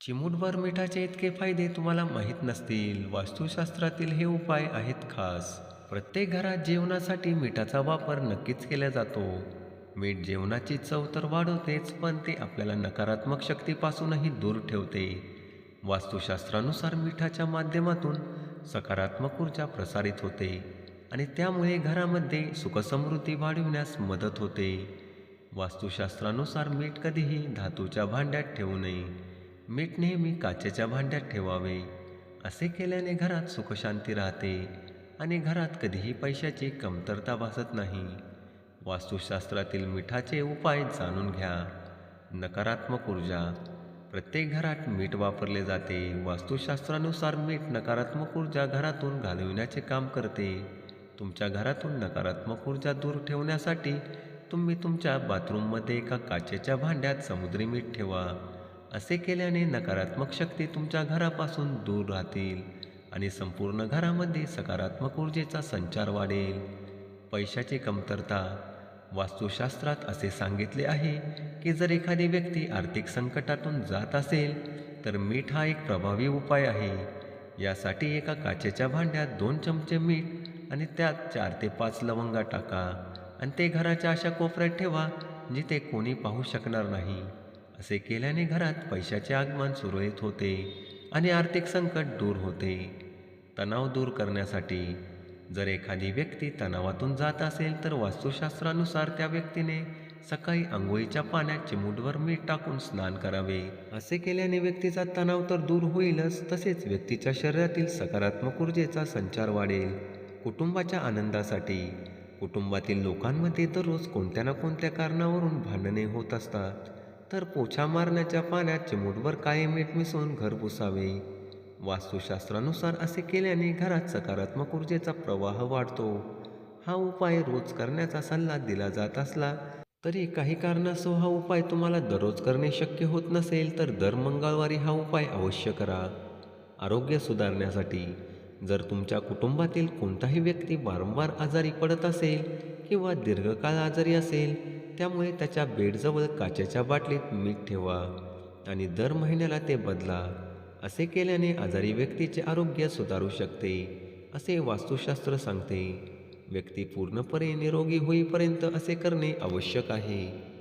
चिमूटभर मिठाचे इतके फायदे तुम्हाला माहीत नसतील. वास्तुशास्त्रातील हे उपाय आहेत खास. प्रत्येक घरात जेवणासाठी मिठाचा वापर नक्कीच केला जातो. मीठ जेवणाची चव तर वाढवतेच पण ते आपल्याला नकारात्मक शक्तीपासूनही दूर ठेवते. वास्तुशास्त्रानुसार मिठाच्या माध्यमातून सकारात्मक ऊर्जा प्रसारित होते आणि त्यामुळे घरामध्ये सुखसमृद्धी वाढविण्यास मदत होते. वास्तुशास्त्रानुसार मीठ कधीही धातूच्या भांड्यात ठेवू नये. मीठ नेहमी काचेच्या भांड्यात ठेवावे. असे केल्याने घरात सुखशांती राहते आणि घरात कधीही पैशाची कमतरता भासत नाही. वास्तुशास्त्रातील मिठाचे उपाय जाणून घ्या. नकारात्मक ऊर्जा. प्रत्येक घरात मीठ वापरले जाते. वास्तुशास्त्रानुसार मीठ नकारात्मक ऊर्जा घरातून घालविण्याचे काम करते. तुमच्या घरातून नकारात्मक ऊर्जा दूर ठेवण्यासाठी तुम्ही तुमच्या बाथरूममध्ये एका काचेच्या भांड्यात समुद्री मीठ ठेवा. असे केल्याने नकारात्मक शक्ती तुमच्या घरापासून दूर राहतील आणि संपूर्ण घरामध्ये सकारात्मक ऊर्जेचा संचार वाढेल. पैशाची कमतरता वास्तुशास्त्रात असे सांगितले आहे की जर एखादी व्यक्ती आर्थिक संकटातून जात असेल तर मीठ हा एक प्रभावी उपाय आहे. यासाठी एका काचेच्या भांड्यात दोन चमचे मीठ आणि त्यात चार ते पाच लवंगा टाका आणि ते घराच्या अशा कोपऱ्यात ठेवा जिथे कोणी पाहू शकणार नाही. असे केल्याने घरात पैशाचे आगमन सुरळीत होते आणि आर्थिक संकट दूर होते. तणाव दूर करण्यासाठी जर एखादी व्यक्ती तणावातून जात असेल तर वास्तुशास्त्रानुसार त्या व्यक्तीने सकाळी आंघोळीच्या पाण्यात चिमूटभर मीठ टाकून स्नान करावे. असे केल्याने व्यक्तीचा तणाव तर दूर होईलच तसेच व्यक्तीच्या शरीरातील सकारात्मक ऊर्जेचा संचार वाढेल. कुटुंबाच्या आनंदासाठी कुटुंबातील लोकांमध्ये दररोज कोणत्या ना कोणत्या कारणावरून भांडणे होत असतात. तर पोछा मारण्याच्या पाण्यात चिमूटभर काळे मीठ मिसळून घर पुसावे. वास्तुशास्त्रानुसार असे केल्याने घरात सकारात्मक ऊर्जेचा प्रवाह वाढतो. हा उपाय रोज करण्याचा सल्ला दिला जात असला तरी काही कारणास्तव हा उपाय तुम्हाला दररोज करणे शक्य होत नसेल तर दर मंगळवारी हा उपाय अवश्य करा. आरोग्य सुधारण्यासाठी जर तुमच्या कुटुंबातील कोणताही व्यक्ती वारंवार आजारी पडत असेल किंवा दीर्घकाळ आजारी असेल त्यामुळे त्याच्या बेडजवळ काचेच्या बाटलीत मीठ ठेवा आणि दर महिन्याला ते बदला. असे केल्याने आजारी व्यक्तीचे आरोग्य सुधारू शकते असे वास्तुशास्त्र सांगते. व्यक्ती पूर्णपणे निरोगी होईपर्यंत असे करणे आवश्यक आहे.